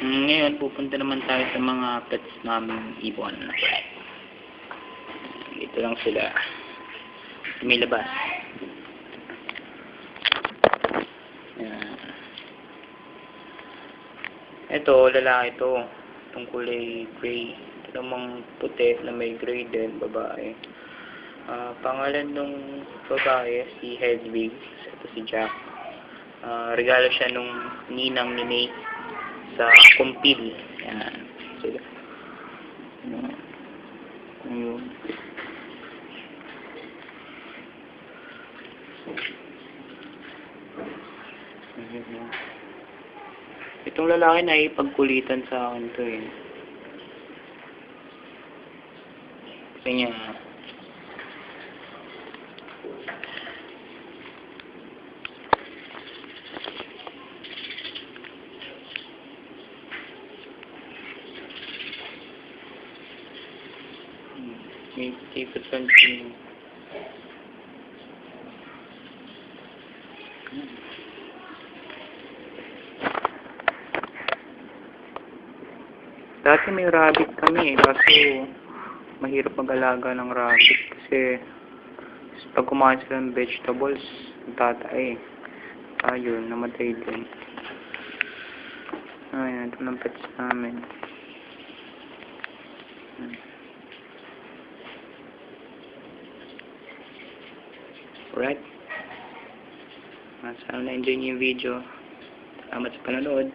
Ngayon, pupunta naman tayo sa mga pets namin ibon. Dito lang sila. May labas. Yan. Ito, lalaki ito. Itong kulay gray. Ito namang puti na may gray din, babae. Ah, pangalan nung babae, si Hedwig. Ito si Jack. Ah, regalo siya nung ninang ni Nate sa Kumpil. Yan. Sila. Yan. Ayun. Ayun. Itong lalaki na ipagkulitan sa akin to eh. Kasi niya, may tipot continue. Dati may rabbit kami eh, kaso mahirap mag-alaga ng rabbit kasi pag kumain sila ng vegetables, tatay. Ayun, namatay din. Ayun, ito ng pets namin. Alright. Sana na-enjoy niyo yung video. Salamat sa panonood.